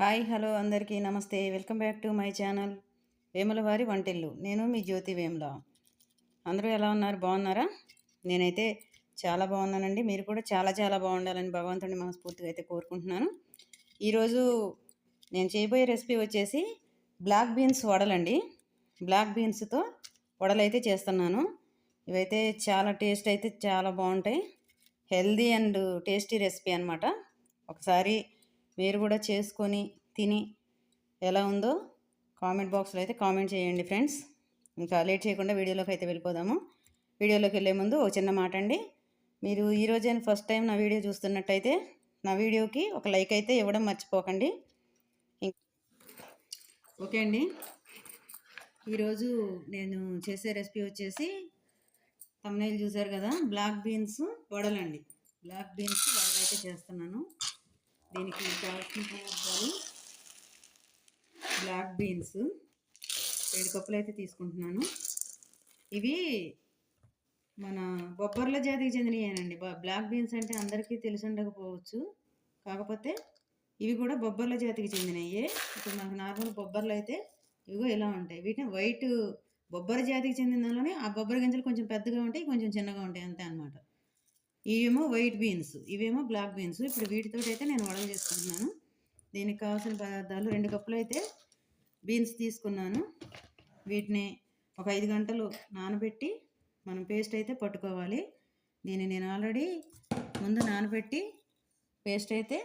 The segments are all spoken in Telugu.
హాయ్ హలో అందరికీ నమస్తే. Welcome back to my channel వేములవారి వంటిల్లు. నేను మీ జ్యోతి వేముల. అందరూ ఎలా ఉన్నారు? బాగున్నారా? నేనైతే చాలా బాగున్నానండి. మీరు కూడా చాలా చాలా బాగుండాలని భగవంతుడిని మనస్ఫూర్తిగా అయితే కోరుకుంటున్నాను. ఈరోజు నేను చేయబోయే రెసిపీ వచ్చేసి బ్లాక్ బీన్స్ వడలండి. బ్లాక్ బీన్స్తో వడలైతే చేస్తున్నాను. ఇవైతే చాలా టేస్ట్ అయితే చాలా బాగుంటాయి. హెల్దీ అండ్ టేస్టీ రెసిపీ అనమాట ఒకసారి మీరు కూడా చేసుకొని తిని ఎలా ఉందో కామెంట్ బాక్స్లో అయితే కామెంట్ చేయండి ఫ్రెండ్స్. ఇంకా లేట్ చేయకుండా వీడియోలోకి అయితే వెళ్ళిపోదాము. వీడియోలోకి వెళ్ళే ముందు ఒక చిన్న మాట అండి. మీరు ఈరోజే ఫస్ట్ టైం నా వీడియో చూస్తున్నట్టయితే నా వీడియోకి ఒక లైక్ అయితే ఇవ్వడం మర్చిపోకండి. ఓకే అండి. ఈరోజు నేను చేసే రెసిపీ వచ్చేసి తమ్నైల్ చూసారు కదా బ్లాక్ బీన్స్ వడలండి. బ్లాక్ బీన్స్ వడలు అయితే చేస్తున్నాను. దీనికి కావాల్సిన పదార్థాలు బ్లాక్ బీన్స్ రెండు కప్పులు అయితే తీసుకుంటున్నాను. ఇవి మన బొబ్బర్ల జాతికి చెందినవేనండి బ్లాక్ బీన్స్ అంటే అందరికీ తెలిసి ఉండకపోవచ్చు కాకపోతే ఇవి కూడా బొబ్బర్ల జాతికి చెందినవి ఇప్పుడు మనకు నార్మల్ బొబ్బర్లు అయితే ఇవిగో ఇలా ఉంటాయి. వీటిని వైట్ బొబ్బర జాతికి చెందిన దానిలోనే ఆ బొబ్బరి గింజలు కొంచెం పెద్దగా ఉంటాయి కొంచెం చిన్నగా ఉంటాయి అంతే అనమాట ఇవేమో వైట్ బీన్స్ ఇవేమో బ్లాక్ బీన్స్. ఇప్పుడు వీటితో అయితే నేను వడలు చేసుకుంటున్నాను. దీనికి కావాల్సిన పదార్థాలు రెండు కప్పులు అయితే బీన్స్ తీసుకున్నాను. వీటిని ఒక ఐదు గంటలు నానబెట్టి మనం పేస్ట్ అయితే పట్టుకోవాలి. దీన్ని నేను ఆల్రెడీ ముందు నానబెట్టి పేస్ట్ అయితే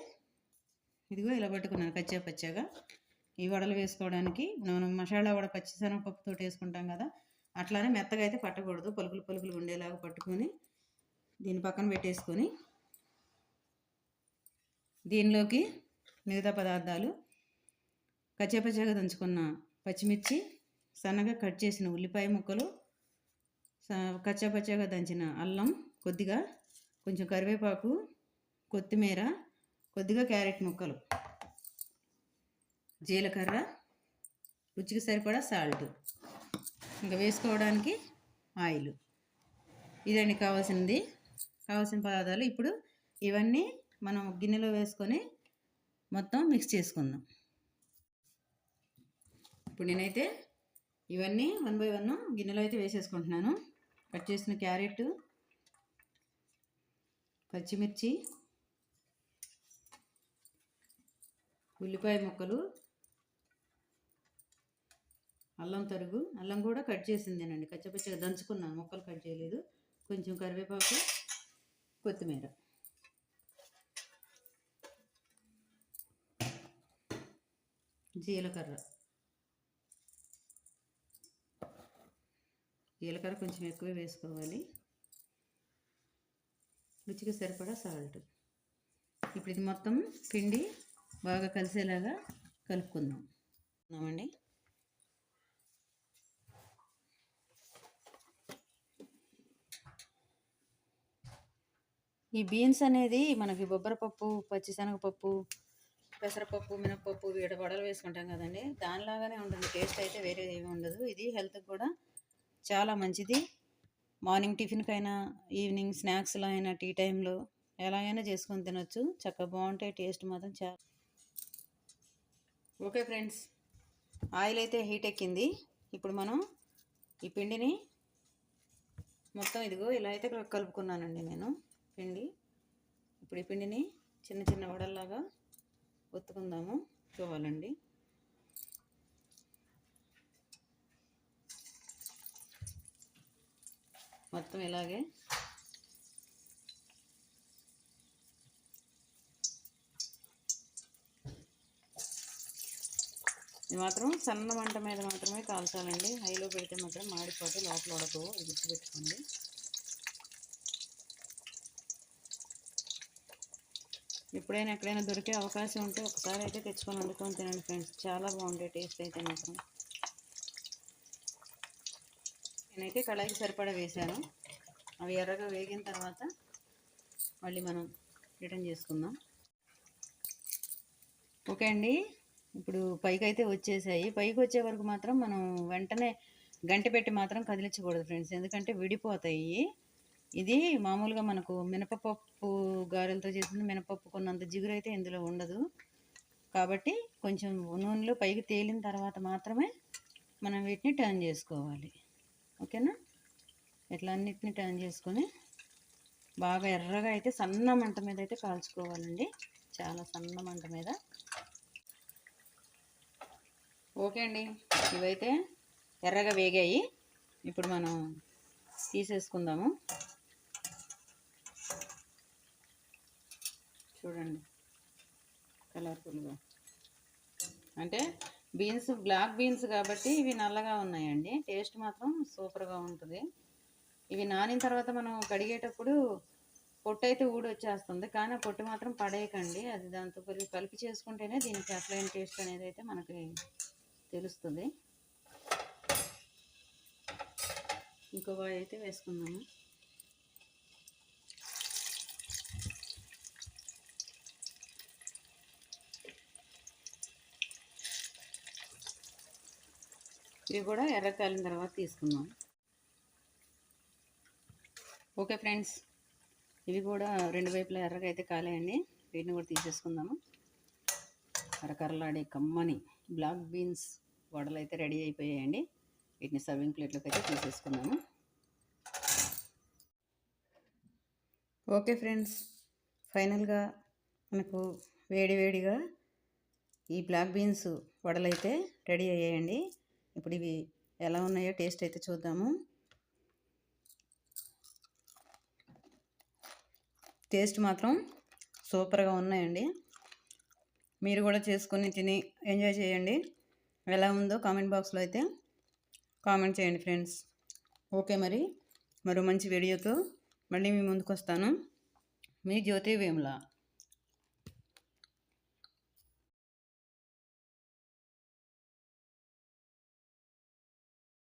ఇదిగో ఇలా పట్టుకున్నాను కచ్చా పచ్చాగా. ఈ వడలు వేసుకోవడానికి మనం మసాలా వడ పచ్చిశనగపప్పుతో వేసుకుంటాం కదా అట్లానే మెత్తగా అయితే పట్టకూడదు. పలుకులు పలుకులు ఉండేలాగా పట్టుకొని దీని పక్కన పెట్టేసుకొని దీనిలోకి మిగతా పదార్థాలు కచ్చాపచ్చాగా దంచుకున్న పచ్చిమిర్చి సన్నగా కట్ చేసిన ఉల్లిపాయ ముక్కలు కచ్చాపచ్చాగా దంచిన అల్లం కొద్దిగా కొంచెం కరివేపాకు కొత్తిమీర కొద్దిగా క్యారెట్ ముక్కలు జీలకర్ర రుచికి సరిపడా సాల్ట్ ఇంకా వేసుకోవడానికి ఆయిల్. ఇదండి కావాల్సింది కావాల్సిన పదార్థాలు ఇప్పుడు ఇవన్నీ మనం గిన్నెలో వేసుకొని మొత్తం మిక్స్ చేసుకుందాం. ఇప్పుడు నేనైతే ఇవన్నీ వన్ బై వన్ గిన్నెలో అయితే వేసేసుకుంటున్నాను. కట్ చేసిన క్యారెట్ పచ్చిమిర్చి ఉల్లిపాయ ముక్కలు అల్లం తరుగు అల్లం కూడా కట్ చేసిందేనండి. కచ్చపచ్చగా దంచుకున్నాను ముక్కలు కట్ చేయలేదు. కొంచెం కరివేపాకు కొత్తిమీర. జీలకర్ర. జీలకర్ర కొంచెం ఎక్కువ వేసుకోవాలి. రుచికి సరిపడా సాల్ట్. ఇప్పుడు ఇది మొత్తం పిండి బాగా కలిసేలాగా కలుపుకుందాం. ఉన్నామండి. ఈ బీన్స్ అనేది మనకి బొబ్బరపప్పు పచ్చిశనగపప్పు పెసరపప్పు మినపప్పు వీడ వడలు వేసుకుంటాం కదండి. దానిలాగానే ఉంటుంది. టేస్ట్ అయితే వేరే ఏమి ఉండదు. ఇది హెల్త్కి కూడా చాలా మంచిది. మార్నింగ్ టిఫిన్కైనా ఈవినింగ్ స్నాక్స్లో అయినా టీ టైంలో ఎలాగైనా చేసుకొని తినొచ్చు. చక్కగా బాగుంటాయి. టేస్ట్ మాత్రం చాలా ఓకే ఫ్రెండ్స్. ఆయిల్ అయితే హీట్ ఎక్కింది. ఇప్పుడు మనం ఈ పిండిని మొత్తం ఇదిగో ఇలా అయితే కలుపుకున్నానండి నేను. పిండి. ఇప్పుడు ఈ పిండిని చిన్న చిన్న వడల్లాగా ఒత్తుకుందాము. చూడాలండి మొత్తం ఇలాగే. ఇది మాత్రం సన్న మంట మీద మాత్రమే కాల్చాలండి. హైలో పెడితే మాత్రం మాడిపోతే లోపల ఉడకవు అది గుర్తుపెట్టుకోండి. ఎప్పుడైనా ఎక్కడైనా దొరికే అవకాశం ఉంటే ఒకసారి అయితే తెచ్చుకొని వండుకొని తినండి ఫ్రెండ్స్. చాలా బాగుంటాయి టేస్ట్ అయితే మాత్రం. నేనైతే కళాయికి సరిపడా వేశాను. అవి ఎర్రగా వేగిన తర్వాత మళ్ళీ మనం రిటర్న్ చేసుకుందాం. ఓకే అండి. ఇప్పుడు పైకి అయితే వచ్చేసాయి. పైకి వచ్చే వరకు మాత్రం మనం వెంటనే గంట పెట్టి మాత్రం కదిలించకూడదు ఫ్రెండ్స్. ఎందుకంటే విడిపోతాయి. ఇది మామూలుగా మనకు మినపపప్పు గారెలతో చేసిన మినపప్పు కొన్నంత జిగురు అయితే ఇందులో ఉండదు. కాబట్టి కొంచెం నూనెలో పైకి తేలిన తర్వాత మాత్రమే మనం వీటిని టర్న్ చేసుకోవాలి. ఓకేనా? ఇట్లా అన్నిటిని టర్న్ చేసుకొని బాగా ఎర్రగా అయితే సన్న మంట మీద అయితే కాల్చుకోవాలండి. చాలా సన్న మంట మీద. ఓకే అండి. ఇవైతే ఎర్రగా వేగాయి. ఇప్పుడు మనం తీసేసుకుందాము. చూడండి. కలర్ఫుల్గా. అంటే బీన్స్ బ్లాక్ బీన్స్ కాబట్టి ఇవి నల్లగా ఉన్నాయండి. టేస్ట్ మాత్రం సూపర్గా ఉంటుంది. ఇవి నానిన తర్వాత మనం కడిగేటప్పుడు పొట్టు అయితే ఊడి వచ్చేస్తుంది కానీ ఆ పొట్టు మాత్రం పడేయకండి. అది దాంతో కలిపి కలిపి చేసుకుంటేనే దీనికి అసలైన టేస్ట్ అనేది అయితే మనకి తెలుస్తుంది. ఇంకో అయితే వేసుకుందాము. ఇవి కూడా ఎర్ర కాలిన తర్వాత తీసుకుందాం. ఓకే ఫ్రెండ్స్ ఇవి కూడా రెండు వైపులా ఎర్రగా అయితే కాలేయండి. వీటిని కూడా తీసేసుకుందాము. కరకరలాడే కమ్మని బ్లాక్ బీన్స్ వడలు అయితే రెడీ అయిపోయాయండి. వీటిని సర్వింగ్ ప్లేట్లోకి అయితే తీసేసుకుందాము. ఓకే ఫ్రెండ్స్ ఫైనల్గా మనకు వేడి వేడిగా ఈ బ్లాక్ బీన్స్ వడలైతే రెడీ అయ్యాయండి. ఇప్పుడు ఇవి ఎలా ఉన్నాయో టేస్ట్ అయితే చూద్దాము. టేస్ట్ మాత్రం సూపర్గా ఉన్నాయండి. మీరు కూడా చేసుకొని తిని ఎంజాయ్ చేయండి. ఎలా ఉందో కామెంట్ బాక్స్లో అయితే కామెంట్ చేయండి ఫ్రెండ్స్. ఓకే మరి మరో మంచి వీడియోతో మళ్ళీ మీ ముందుకు వస్తాను మీ జ్యోతి వేముల.